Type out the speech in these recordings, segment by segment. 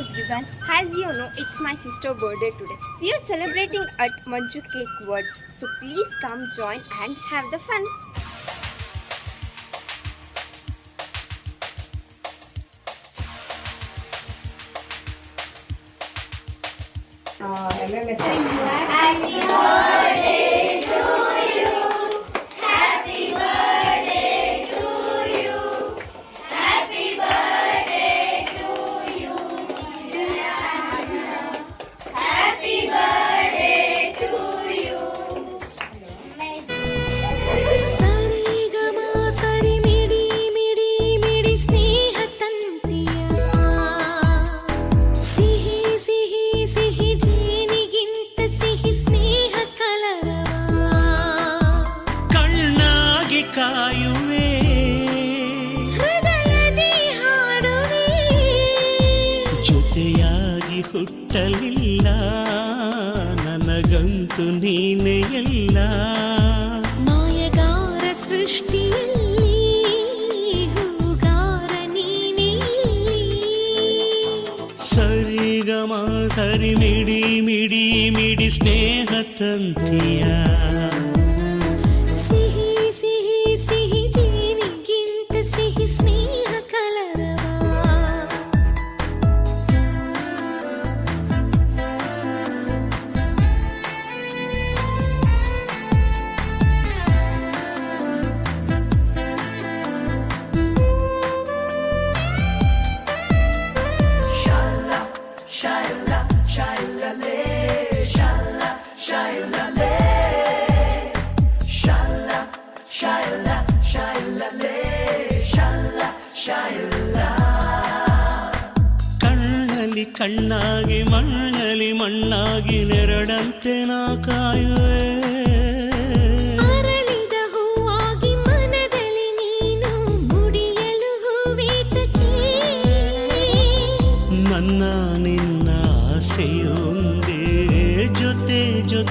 everyone, as you know, it's my sister's birthday today. We are celebrating at Manju Cake World, so please come join and have the fun. Uh, Happy birthday! ಜೊತೆಯಾಗಿ ಹುಟ್ಟಲಿಲ್ಲ ನನಗಂತೂ ನೀನೆ ಎಲ್ಲ ಮಾಯಗಾರ ಸೃಷ್ಟಿಯಲ್ಲಿ ಹೂಗಾರ ನೀನೇ ಇಲ್ಲಿ. ಸರಿಗಮ ಸರಿ ಮಿಡಿ ಮಿಡಿ ಮಿಡಿ ಸ್ನೇಹ ತಂತಿಯ ಕಣ್ಣಲ್ಲಿ ಕಣ್ಣಾಗಿ ಮಣ್ಣಲ್ಲಿ ಮಣ್ಣಾಗಿ ನೆರಡಂತೆ ನಾ ಕಾಯುವೆ.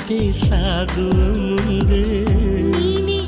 ಜೊತೆ ಜೊತೆ ಸಾಗುವ ಮುಂದೆ ನೀನೇ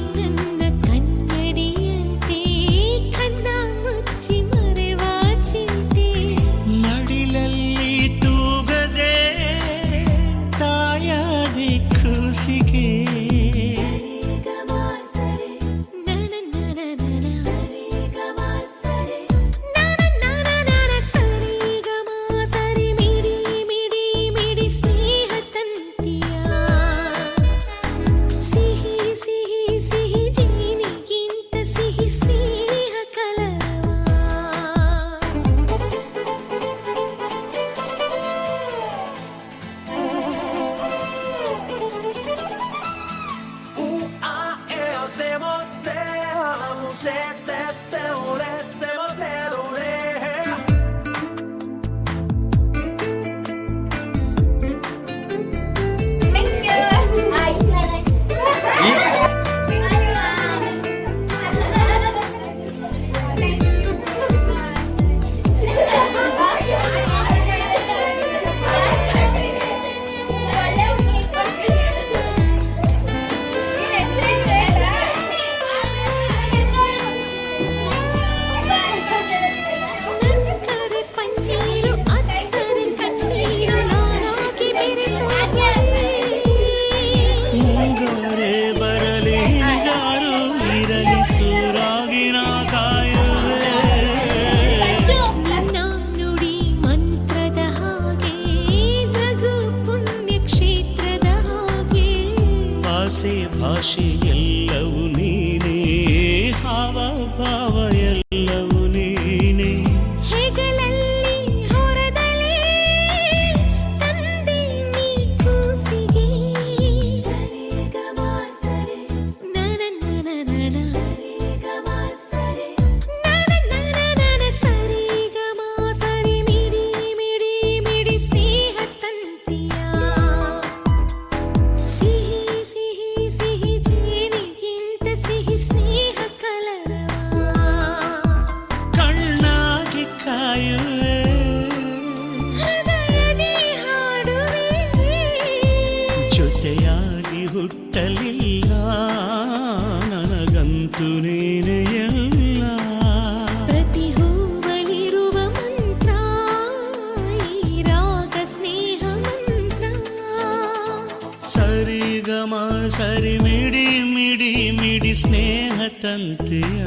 said that. ಭಾಷೆ ಎಲ್ಲವೂ ನೀನೇ. ಹಾವ ಹುಟ್ಟಲಿಲ್ಲ ನನಗಂತೂ ನೀನೇ ಎಲ್ಲ ಪ್ರತಿ ಹೂವಲಿರುವ ಮಂತ್ರ ರಾಗ ಸ್ನೇಹ ಮಂತ್ರ ಸರಿಗಮ ಸರಿ ಮಿಡಿ ಮಿಡಿ ಮಿಡಿ ಸ್ನೇಹ ತಂತೆಯ